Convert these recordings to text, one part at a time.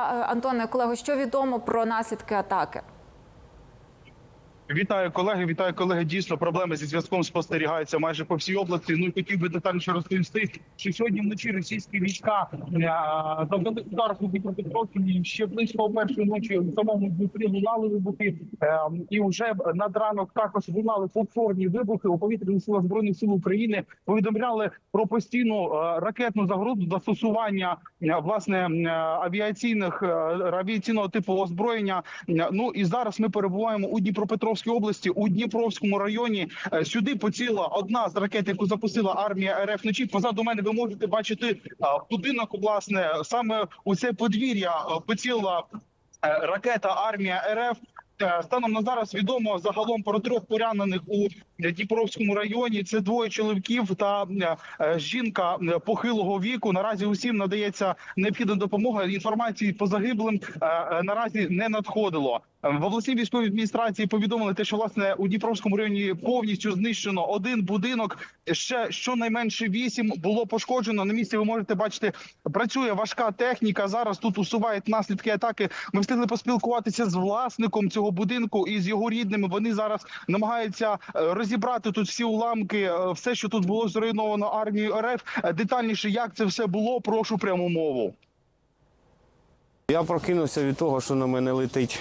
Е, Антоне, колего, що відомо про наслідки атаки? Вітаю колеги. Вітаю колеги. Дійсно, проблеми зі зв'язком спостерігаються майже по всій області. Ну і хотів би детальніше розповісти, що сьогодні вночі російські війська е, завдали удар по Дніпропетровщині ще близько першої ночі в самому Дніпрі лунали вибухи. Е, І вже над ранок також лунали повторні вибухи у повітряних силах збройних сил України. Повідомляли про постійну е, ракетну загрозу застосування е, власне авіаційних авіаційного типу озброєння. Ну і зараз ми перебуваємо у Дніпропетровській області у Дніпровському районі. Е, Сюди поціла одна з ракет, яку запустила армія РФ вночі. Позаду мене ви можете бачити е, будинок. Власне саме у це подвір'я е, поціла ракета армія РФ. Станом на зараз відомо загалом про трьох поранених у Дніпровському районі. Це двоє чоловіків та е, е, жінка е, похилого віку. Наразі усім надається необхідна допомога. Інформації по загиблим наразі не надходило. В обласній військовій адміністрації повідомили те, що власне у Дніпровському районі повністю знищено один будинок. Ще щонайменше вісім було пошкоджено. На місці ви можете бачити, працює важка техніка. Зараз тут усувають наслідки атаки. Ми встигли поспілкуватися з власником цього будинку і з його рідними. Вони зараз намагаються е, розібрати тут всі уламки, е, все, що тут було зруйновано армією РФ. Е, Детальніше, як це все було, прошу пряму мову. Я прокинувся від того, що на мене летить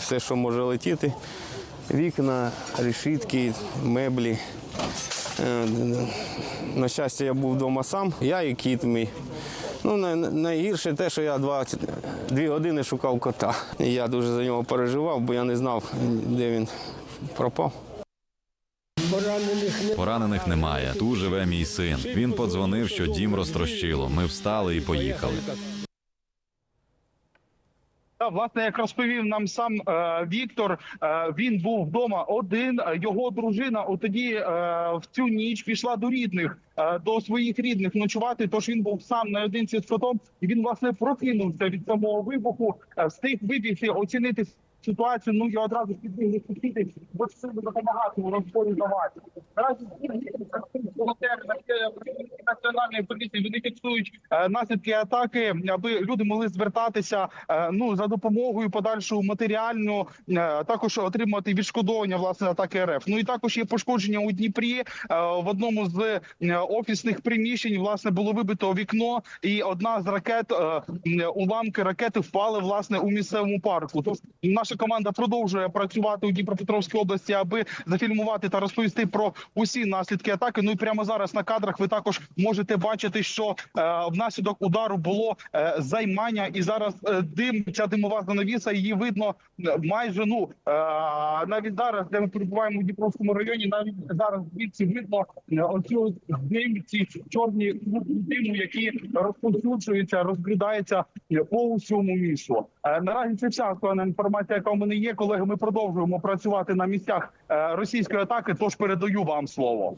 все, що може летіти. Вікна, решітки, меблі. Е, На щастя, я був вдома сам, я і кіт мій. Ну, найгірше те, що я два, дві години шукав кота. Я дуже за нього переживав, бо я не знав, де він пропав. Поранених немає. Тут живе мій син. Він подзвонив, що дім розтрощило. Ми встали і поїхали. Та, власне, як розповів нам сам е, Віктор, е, він був вдома один. е, Його дружина от тоді е, в цю ніч пішла до рідних, е, до своїх рідних ночувати. Тож він був сам наодинці з котом, і він власне прокинувся від самого вибуху, е, встиг вибігти, оцінити ситуацію. Ну я одразу підбігли сусіди, бо це допомагати у розборі давати. Наразі національної поліції вони фіксують е, наслідки атаки, аби люди могли звертатися е, ну за допомогою подальшу матеріальну, е, також отримати відшкодовування власне атаки РФ. Ну і також є пошкодження у Дніпрі в одному з офісних приміщень. Власне було вибито вікно, і одна з ракет уламки ракети впали власне у місцевому парку. Тож наша команда продовжує працювати у Дніпропетровській області, аби зафільмувати та розповісти про усі наслідки атаки. Ну і прямо зараз на кадрах ви також можете бачити, що е, внаслідок удару було е, займання, і зараз е, дим, ця димова занавіса, її видно майже ну навіть зараз, де ми перебуваємо у Дніпровському районі, навіть зараз звідси видно оцю дим, ці чорні диму, які розповсюджуються, розглядаються по усьому місту. Наразі це вся актуальна інформація, яка у мене є. Колеги, ми продовжуємо працювати на місцях російської атаки. Тож передаю вам слово.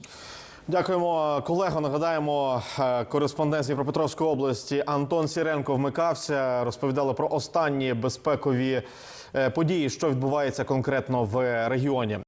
Дякуємо, колего. Нагадаємо, е, кореспондент з Дніпропетровської області Антон Сіренко вмикався. Розповідали про останні безпекові е, події, що відбувається конкретно в регіоні.